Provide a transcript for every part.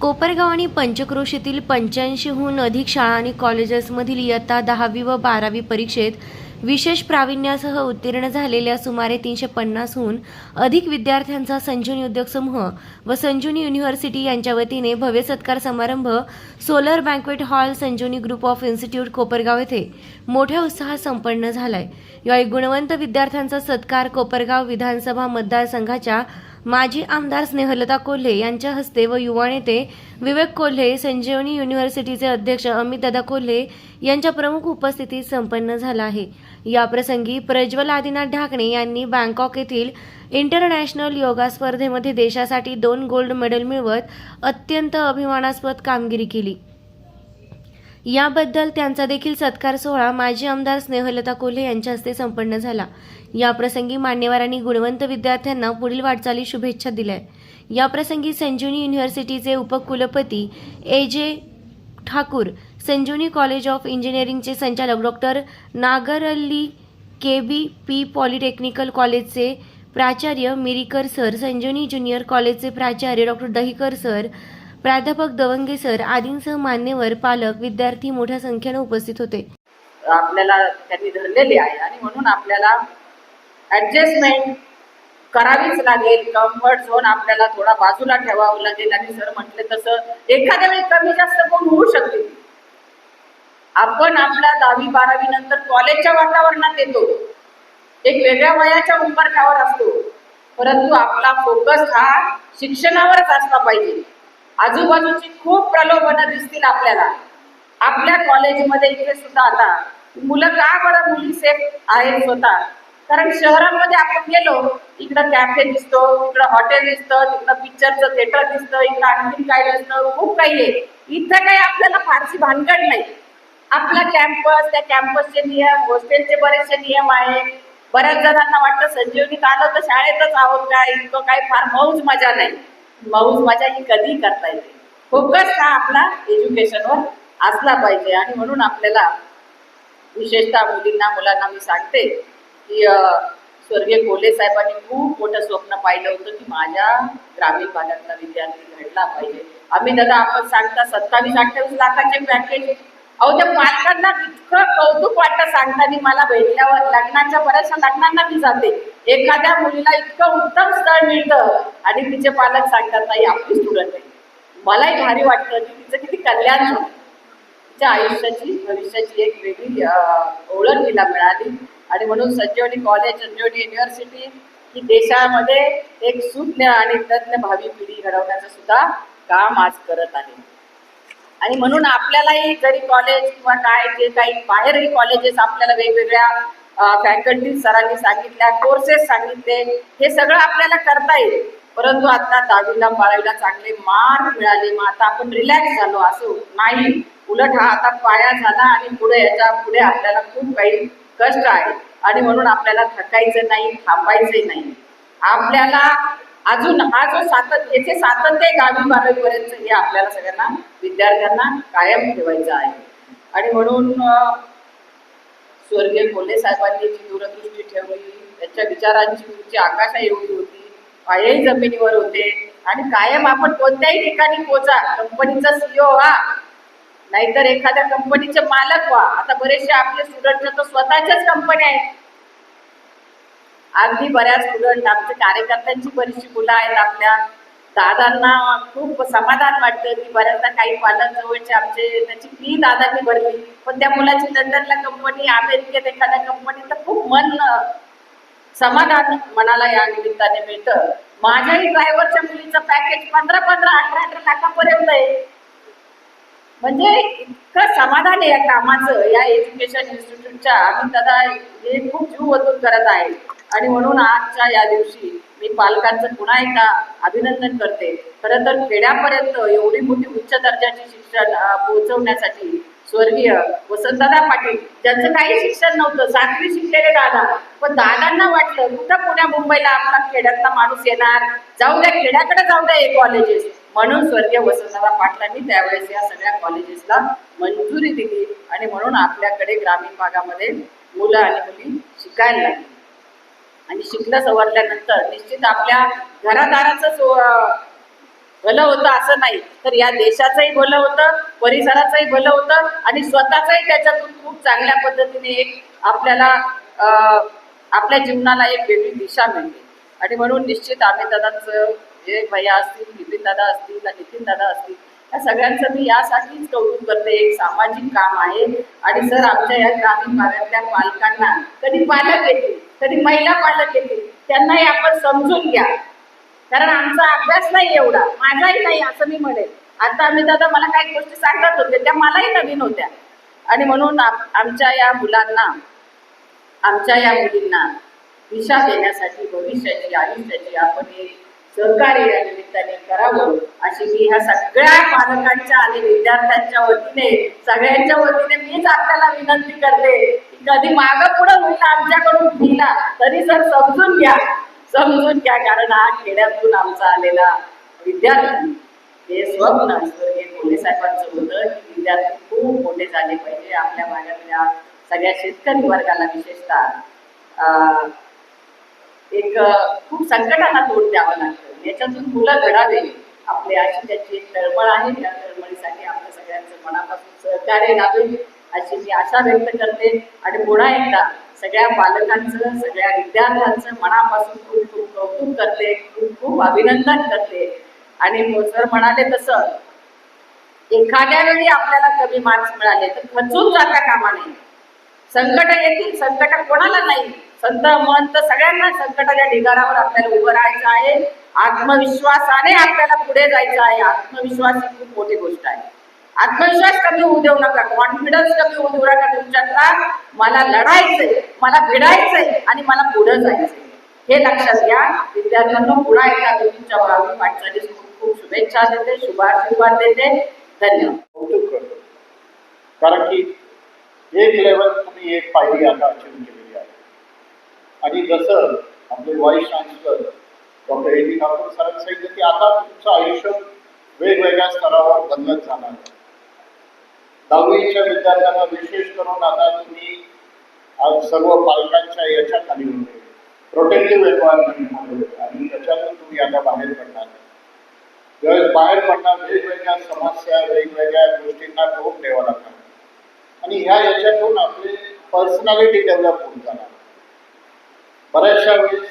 कोपरगाव आणि पंचक्रोशीतील पंच्याऐंशीहून अधिक शाळा आणि कॉलेजेसमधील इयत्ता दहावी व बारावी परीक्षेत विशेष प्रावीण्यासह उत्तीर्ण झालेल्या सुमारे तीनशे पन्नासहून अधिक विद्यार्थ्यांचा संजीवनी उद्योग समूह व संजीवनी युनिव्हर्सिटी यांच्या वतीने भव्य सत्कार समारंभ solar banquet hall Sanjivani group of institute Kopargaon येथे मोठ्या उत्साहात संपन्न झालाय. यावेळी गुणवंत विद्यार्थ्यांचा सत्कार कोपरगाव विधानसभा मतदारसंघाच्या माजी आमदार स्नेहलता कोल्हे यांच्या हस्ते व युवा नेते विवेक कोल्हे संजीवनी युनिव्हर्सिटीचे अध्यक्ष अमितदादा कोल्हे यांच्या प्रमुख उपस्थितीत संपन्न झाला आहे. याप्रसंगी प्रज्वल आदिनाथ ढाकणे यांनी बँकॉक येथील इंटरनॅशनल योगा स्पर्धेमध्ये देशासाठी दोन गोल्ड मेडल मिळवत अत्यंत अभिमानास्पद कामगिरी केली. याबद्दल त्यांचा देखील सत्कार सोहळा माजी आमदार स्नेहलता कोल्हे यांच्या हस्ते संपन्न झाला. या प्रसंगी मान्यवरांनी गुणवंत विद्यार्थ्यांना पुढील वाटचाली शुभेच्छा दिल्या. या प्रसंगी संजीवनी युनिव्हर्सिटीचे उपकुलपती A J Thakur Sanjivani college of इंजिनिअरिंगचे संचालक doctor Nagralli K B P polytechnical कॉलेजचे प्राचार्य मिरीकर सर संजीवनी ज्युनियर कॉलेजचे प्राचार्य डॉक्टर दहिकर सर प्राध्यापक दवंगे सर आदींसह मान्यवर पालक विद्यार्थी मोठ्या संख्येने उपस्थित होते. आपल्याला त्यांनी धरलेले आहे आणि म्हणून आपल्याला ऍडजस्टमेंट करावीच लागेल. कम्फर्ट झोन आपल्याला थोडा बाजूला ठेवावं लागेल आणि सर म्हटले तसं एखाद्या वेळी कमी जास्त कोण होऊ शकते? आपण आपल्या दहावी बारावी नंतर कॉलेजच्या वातावरणात येतो. एक वेगळ्या वयाच्या उंबरठ्यावर असतो. परंतु आपला फोकस हा शिक्षणावरच असला पाहिजे. आजूबाजूची खूप प्रलोभनं दिसतील आपल्याला. आपल्या कॉलेजमध्ये इथे सुद्धा आता. मुलं का बरं मुली सेफ आहेत स्वतः? कारण शहरांमध्ये आपण गेलो इकडं कॅफे दिसतो इकडं हॉटेल दिसतं तिकडं पिक्चरचं थिएटर दिसतं इकडं आणखी काय दिसतं खूप काही आहे. इथं काही आपल्याला फारशी भानगड नाही. आपला कॅम्पस त्या कॅम्पसचे नियम हॉस्टेलचे बरेचसे नियम आहेत बऱ्याच जणांना वाटतं संजीवनीत आलं तर शाळेतच आहोत काय इतकं काही फार मौज मजा नाही. मौज मजा ही कधी करता येते फोकस हा आपला एज्युकेशनवर असला पाहिजे. आणि म्हणून आपल्याला विशेषतः मुलींना मुलांना मी सांगते की स्वर्गीय कोले साहेबांनी खूप मोठं स्वप्न पाहिलं होतं की माझ्या ग्रामीण भागातला विद्यार्थी घडला पाहिजे. आम्ही दादा आपण सांगता सत्तावीस अठ्ठावीस लाखाचे पॅकेज अहो त्या पालकांना इतकं कौतुक वाटतं सांगताना मला भेटल्यावर. लग्नाच्या बऱ्याचशा लग्नांना मी जाते. एखाद्या मुलीला इतकं उत्तम स्थळ मिळतं. आणि तिचे पालक सांगतात नाही आपली स्टुडंट आहे. मलाही भारी वाटतं. की तिचं किती कल्याण झालं. तिच्या आयुष्याची भविष्याची एक वेगळी ओळख तिला मिळाली. आणि म्हणून संजीवनी कॉलेज संजीवनी युनिव्हर्सिटी ही देशामध्ये एक सुज्ञ आणि तज्ञ भावी पिढी घडवण्याचं सुद्धा काम आज करत आहे. आणि म्हणून आपल्यालाही जरी कॉलेज किंवा काय जे काही बाहेरही कॉलेजेस आपल्याला वेगवेगळ्या फॅकल्टी सरांनी सांगितल्या कोर्सेस सांगितले हे सगळं आपल्याला करता येईल. परंतु आता दहावीला बारावीला चांगले मार्क मिळाले मग आता आपण रिलॅक्स झालो असं नाही. उलट हा आता पाया झाला आणि पुढे याच्यापुढे आपल्याला खूप काही कष्ट आहे. आणि म्हणून आपल्याला थकायचं नाही थांबायचंही नाही. आपल्याला अजून हा जो सातत्य याचे सातत्य दहावी बारावीपर्यंत हे आपल्याला सगळ्यांना विद्यार्थ्यांना कायम ठेवायचं आहे. आणि म्हणून स्वर्गीय कोल्हे साहेबांनी जी दूरदृष्टी ठेवली त्यांच्या विचारांची उंची आकाशा एवढी होती पायही जमिनीवर होते. आणि कायम आपण कोणत्याही ठिकाणी पोचा कंपनीचा सीओ व्हा. नाहीतर एखाद्या कंपनीचे मालक व्हा. आता बरेचसे आपले स्टुडंट तर स्वतःच्याच कंपन्या आहेत. अगदी बऱ्याच स्टुडंट आमच्या कार्यकर्त्यांची बरीचशी मुलं आहेत आपल्या. दादांना खूप समाधान वाटतं की बऱ्याचदा काही पालक जवळचे आमचे त्याची फी दादांनी भरली. पण त्या मुलाची लंडनला कंपनी अमेरिकेत एखाद्या कंपनीत तर खूप मन समाधान मनाला या निमित्ताने मिळतं. माझ्याही ड्रायव्हरच्या मुलीचं पॅकेज पंधरा पंधरा अठरा अठरा लाखापर्यंत आहे. म्हणजे इतकं समाधान आहे या कामाचं या एज्युकेशन इन्स्टिट्यूटच्या आम्ही दादा हे खूप जीव ओतून करत आहे. आणि म्हणून आजच्या या दिवशी मी पालकांचं पुन्हा एकदा अभिनंदन करते. खरं तर खेड्यापर्यंत एवढी मोठी उच्च दर्जाची शिक्षण पोहोचवण्यासाठी स्वर्गीय वसंतदादा पाटील ज्यांचं काही शिक्षण नव्हतं सातवी शिकलेले दादा. पण दादांना वाटलं कुठं पुण्या मुंबईला आपला खेड्यातला माणूस येणार? जाऊ द्या खेड्याकडे जाऊ द्या हे कॉलेजेस म्हणून स्वर्गीय वसंतदादा पाटलांनी त्यावेळेस या सगळ्या कॉलेजेसला मंजुरी दिली आणि म्हणून आपल्याकडे ग्रामीण भागामध्ये मुलं आणि मुली शिकायला लागली. आणि शिकलं सवरल्यानंतर निश्चित आपल्या घरादाराचं सो- भलं होतं असं नाही. तर या देशाचंही भलं होतं परिसराचंही भलं होतं आणि स्वतःचंही त्याच्यातून खूप चांगल्या पद्धतीने एक आपल्याला आपल्या जीवनाला एक वेगळी दिशा मिळते आणि म्हणून निश्चित आम्ही दादांचं जे भैया असतील नितीन दादा असतील नितीन दादा असतील या सगळ्यांचं मी यासाठीच कौतुक करते. एक सामाजिक काम आहे. आणि सर आमच्या या ग्रामीण भागातल्या पालकांना कधी पालक येतील कधी महिला पालक येतील त्यांनाही आपण समजून घ्या. कारण आमचा अभ्यास नाही एवढा. माझाही नाही असं मी म्हणेल आता आम्ही दादा मला काही गोष्टी सांगत होते त्या मलाही नवीन होत्या. आणि म्हणून आमच्या या मुलांना आमच्या या मुलींना दिशा देण्यासाठी भविष्याची आयुष्याची आपण एक सहकार्य या निमित्ताने करावं अशी मी ह्या सगळ्या पालकांच्या आणि विद्यार्थ्यांच्या वतीने सगळ्यांच्या वतीने मीच आपल्याला विनंती करते कधी माग पुढं होईल आमच्याकडून दिला तरी सर समजून घ्या. समजून घ्या कारण हा खेड्यातून आमचा आलेला विद्यार्थी. हे स्वप्न असतं हे मोठे साहेबांचं होतं की विद्यार्थी खूप मोठे झाले पाहिजे आपल्या भागातल्या सगळ्या शेतकरी वर्गाला विशेषतः. अं, एक खूप संकटांना तोंड द्यावं लागतं. याच्यातून मुलं घडावे. आपली अशी त्याची एक तळमळ आहे. त्या तळमळीसाठी आपल्या सगळ्यांचं मनापासून सहकार्य लाभेल अशी मी आशा व्यक्त करते. आणि पुन्हा एकदा सगळ्या पालकांचं सगळ्या विद्यार्थ्यांचं मनापासून खूप खूप कौतुक करते. खूप खूप अभिनंदन करते. आणि हो, सर म्हणाले तसं एखाद्या वेळी आपल्याला कमी मार्क्स मिळाले तर खचून जाता कामा नये. संकट येतील संकट कोणाला नाही. संत तर सगळ्यांना संकटाच्या ढिगारावर आपल्याला उभं राहायचं आहे. आत्मविश्वासाने आपल्याला पुढे जायचं आहे. आत्मविश्वास ही खूप मोठी गोष्ट आहे. आत्मविश्वास कमी होऊ देऊ नका. कॉन्फिडन्स कमी होऊ देऊ नका. तुमच्यातला मला लढायचंय मला भिडायचंय आणि मला पुढे जायचंय. हे लक्षात घ्या. विद्यार्थ्यांना पुन्हा एकदा तुमच्या भावी वाटचालीस खूप खूप शुभेच्छा देते शुभाशीर्वाद देते. धन्यवाद. कौतुक करतो. कारण की एक लेवल तुम्ही एक पायरी आता अचीव केली. आणि जसं आपले vice chancellor doctor A T Thakur सरांनी सांगितलं की आता तुमचं आयुष्य वेगवेगळ्या स्तरावर बदलत जाणार आहे. दहावीच्या विद्यार्थ्यांना विशेष करून आता तुम्ही आज सर्व पालकांच्या याच्या खाली होते प्रोटेक्टिव्ह एन्व्हायरमेंट आणि त्याच्यातून तुम्ही आता बाहेर पडणार ज्यावेळेस बाहेर पडणार वेगवेगळ्या समस्या वेगवेगळ्या गोष्टींना ठेवून ठेवा लागणार आणि ह्या याच्यातून आपली पर्सनॅलिटी डेव्हलप होऊन जाणार बऱ्याचशा वेळेस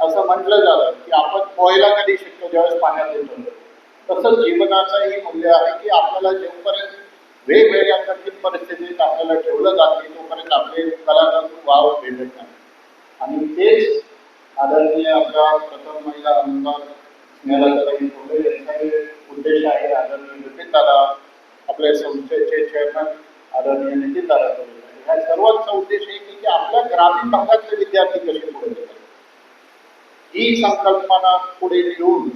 असं म्हटलं जातं की आपण पोहायला कधी शिकतो ज्यावेळेस पाण्यात येतो. तसंच जीवनाचंही मूल्य आहे की आपल्याला जेवपर्यंत वेगवेगळ्या कठीण परिस्थितीत आपल्याला ठेवलं जाते तोपर्यंत आपले कलाकार वाव भेटत नाही. आणि तेच आदरणीय आपल्या प्रथम महिला आमदार स्नेहलताई फुले यांचा उद्देश आहे. आदरणीय नितीन दादा आपल्या संस्थेचे चेअरमन आदरणीय नितीन दादा या सर्वांचा उद्देश आहे की आपल्या ग्रामीण भागातले विद्यार्थी कसे पुढे येतात ही संकल्पना पुढे घेऊन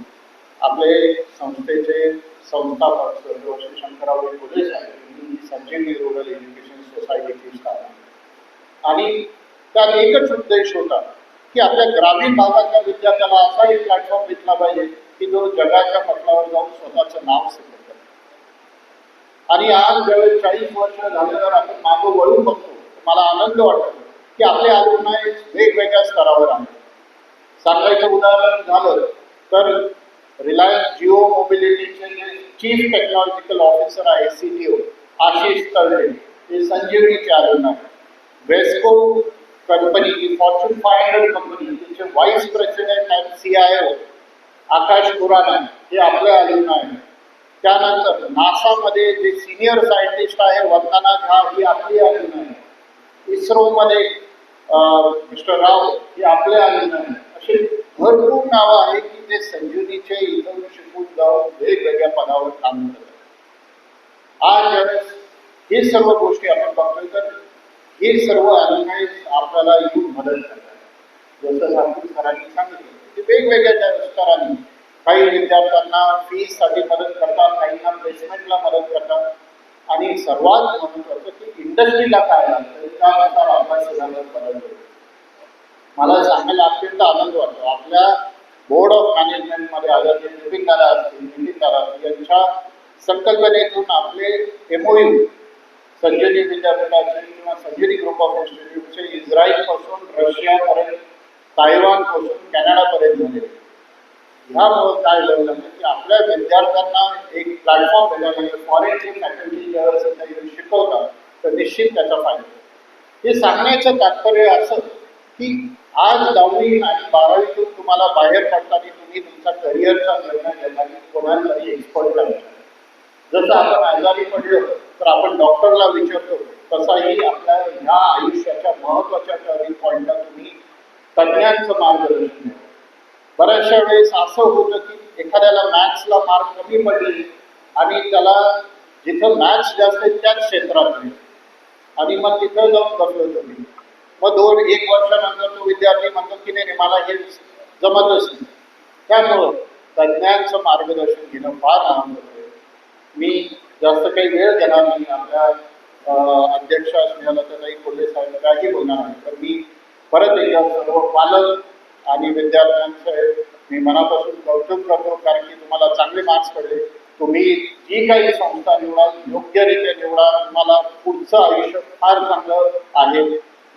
आपले संस्थेचे संस्थापक स्वर्गीय श्री शंकरराव फुले साहेब संजीवनी रुरल एज्युकेशन सोसायटीची स्थापना. आणि त्यात एकच उद्देश होता की आपल्या ग्रामीण भागातल्या विद्यार्थ्याला असा एक प्लॅटफॉर्म भेटला पाहिजे की जो जगाच्या पटलावर जाऊन स्वतःचं नाव सिद्ध आणि आज ज्यावेळेस चाळीस वर्ष झाल्यावर आपण मागं वळू बघतो मला आनंद वाटतो की आपले alumni वेगवेगळ्या स्तरावर आहे. सांगायचं उदाहरण झालं तर रिलायन्स जिओ मोबिलिटीचे जे चीफ टेक्नॉलॉजिकल ऑफिसर आहे C T O Ashish Talale हे संजीवनीचे आलून आहे. वेस्को कंपनी ही फॉर्च्यून फाय हंड्रेड कंपनी त्यांचे vice president and C I O Akash Khurana हे आपले आलून आहे. त्यानंतर नासामध्ये जे सिनियर सायंटिस्ट आहे वंदना झा ही आपली आली नाही इस्रोमध्ये मिस्टर राव ही आपले आलून नाही असे भरपूर नावं आहे की ते संजीवनीचे इथून शिकून जाऊन वेगवेगळ्या पदावर काम करतात. आज हे सर्व गोष्टी आपण बघतोय तर हे सर्व अॅनालाइज आपल्याला येऊन मदत करतात. जसं सातवी सरांनी सांगितलं ते वेगवेगळ्या त्या स्तरांनी काही विद्यार्थ्यांना फीससाठी मदत करतात काहींना प्लेसमेंटला मदत करतात. आणि सर्वात महत्वाचं की इंडस्ट्रीला काय त्यानुसार अभ्यास मला सांगायला अत्यंत आनंद वाटतो. आपल्या बोर्ड ऑफ मॅनेजमेंटमध्ये आदरणीय नितीन दादा असतील नितीन दादा यांच्या संकल्पनेतून आपले एमओयू संजनी विद्यापीठाचे किंवा संजनी ग्रुप ऑफ इन्स्टिट्यूटचे इस्रायलपासून रशियापर्यंत तायवानपासून कॅनडापर्यंत झाले. ह्यामुळं काय झालं की म्हणजे आपल्या विद्यार्थ्यांना एक प्लॅटफॉर्म मिळाला फॉरेनची फॅकल्टी जेव्हा येऊन शिकवतात तर निश्चित त्याचा फायदा हे सांगण्याचं तात्पर्य असं की आज दहावी आणि बारावीतून तुम्हाला बाहेर पडताना तुम्ही तुमचा करिअरचा निर्णय घेताना कोणाला तरी एक्सपर्ट करायचा जसं आपण आजारी पडलो तर आपण डॉक्टरला विचारतो तसाही आपल्या ह्या आयुष्याच्या महत्त्वाच्या टर्निंग पॉईंटला तुम्ही तज्ज्ञांचं मार्गदर्शन घ्या बऱ्याचशा वेळेस असं होतं की एखाद्याला मॅथ्सला मार्क कमी पडले आणि त्याला जिथं मॅथ्स जास्त त्याच क्षेत्रात नाही आणि मग तिथं जाऊन बसलो तुम्ही. मग दोन एक वर्षानंतर तो विद्यार्थी म्हणतो की नाही मला हे जमतच नाही. त्यामुळं तज्ज्ञांचं मार्गदर्शन घेणं फार महत्वाचं मी जास्त काही वेळ देणार नाही. आपल्या अं, अध्यक्ष असण्याला तर काही कोल्हे साहेब काही बोलणार नाही. तर मी परत एकदा सर्व पालक आणि विद्यार्थ्यांचं मी मनापासून कौतुक करतो कारण की तुम्हाला चांगले मार्क्स पडले. तुम्ही जी काही संस्था निवडाल योग्यरित्या निवडा तुम्हाला पुढचं आयुष्य फार चांगलं आहे.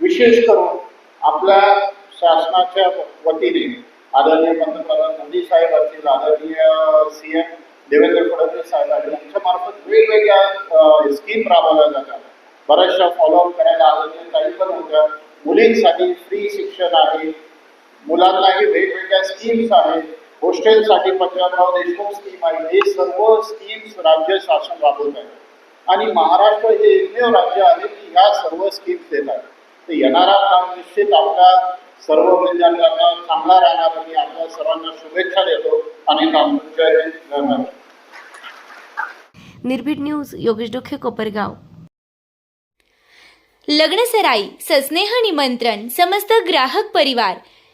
विशेष करून आपल्या शासनाच्या वतीने आदरणीय पंतप्रधान मोदी साहेब असतील आदरणीय सी एम देवेंद्र फडणवीस साहेब आहेत यांच्या मार्फत वेगवेगळ्या स्कीम राबवल्या जातात. बऱ्याचशा फॉलोअप करायला आदरणीय काही पण होत्या. मुलींसाठी फ्री शिक्षण आहे. मुलांनाही वेगवेगळ्या स्कीम्स आहेत हॉस्टेलसाठी पंजाबराव देशमुख स्कीम आहे. हे सर्व स्कीम्स राज्य शासन राबवत आहे. आणि महाराष्ट्र हे एकमेव राज्य आहे की ह्या सर्व स्कीम्स देत देतात तर येणारा काळ निश्चित आपल्या सर्व विद्यार्थ्यांना चांगला राहणार आणि आपल्या सर्वांना शुभेच्छा देतो. आणि काम जय निर्भीड न्यूज योगेश डोखे कोपरगाव. लग्नसराई सस्नेह निमंत्रण समस्त ग्राहक परिवार